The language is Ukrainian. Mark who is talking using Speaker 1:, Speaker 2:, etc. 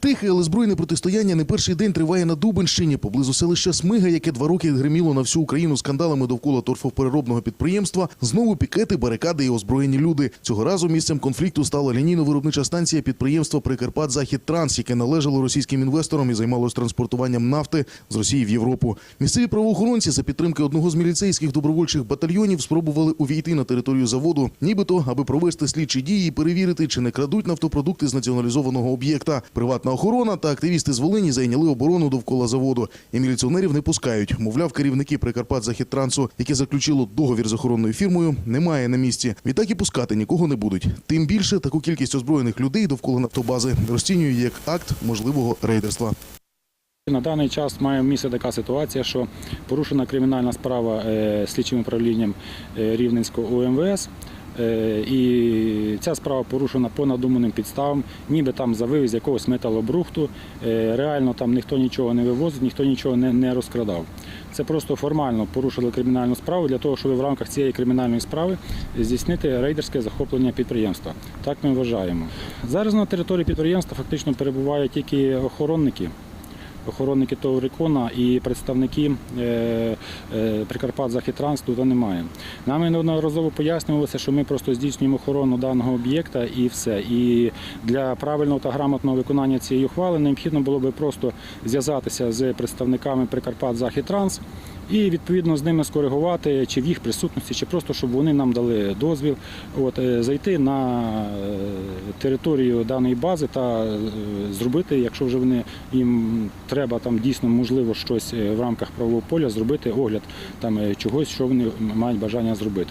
Speaker 1: Тихе, але збройне протистояння не перший день триває на Дубенщині, поблизу селища Смига, яке два роки гриміло на всю Україну скандалами довкола торфопереробного підприємства. Знову пікети, барикади і озброєні люди. Цього разу місцем конфлікту стала лінійно-виробнича станція підприємства Прикарпат Захід Транс, яке належало російським інвесторам і займалось транспортуванням нафти з Росії в Європу. Місцеві правоохоронці за підтримки одного з міліцейських добровольчих батальйонів спробували увійти на територію заводу, нібито аби провести слідчі дії і перевірити, чи не крадуть нафтопродукти з націоналізованого об'єкта. Приватна охорона та активісти з Волині зайняли оборону довкола заводу. І міліціонерів не пускають. Мовляв, керівники Прикарпат Західтрансу, яке заключило договір з охоронною фірмою, немає на місці. Відтак і пускати нікого не будуть. Тим більше таку кількість озброєних людей довкола нафтобази розцінює як акт можливого рейдерства.
Speaker 2: На даний час має місце така ситуація, що порушена кримінальна справа е, слідчим управлінням е, Рівненського УМВС. Е, І ця справа порушена по надуманим підставам, ніби там за вивіз якогось металобрухту. Е, Реально там ніхто нічого не вивозить, ніхто нічого не, не розкрадав. Це просто формально порушили кримінальну справу для того, щоб в рамках цієї кримінальної справи здійснити рейдерське захоплення підприємства. Так ми вважаємо. Зараз на території підприємства фактично перебувають тільки охоронники охоронники ТОВ «Рекона» і представники е, е, Прикарпат Західтранс тут немає. Нам неодноразово пояснювалося, що ми просто здійснюємо охорону даного об'єкта і все. І для правильного та грамотного виконання цієї ухвали необхідно було би просто зв'язатися з представниками Прикарпат Західтранс і відповідно з ними скоригувати чи в їх присутності, чи просто щоб вони нам дали дозвіл от, е, зайти на е, територію даної бази та е, зробити, якщо вже вони їм треба там дійсно можливо щось в рамках правового поля, зробити огляд там чогось, що вони мають бажання зробити.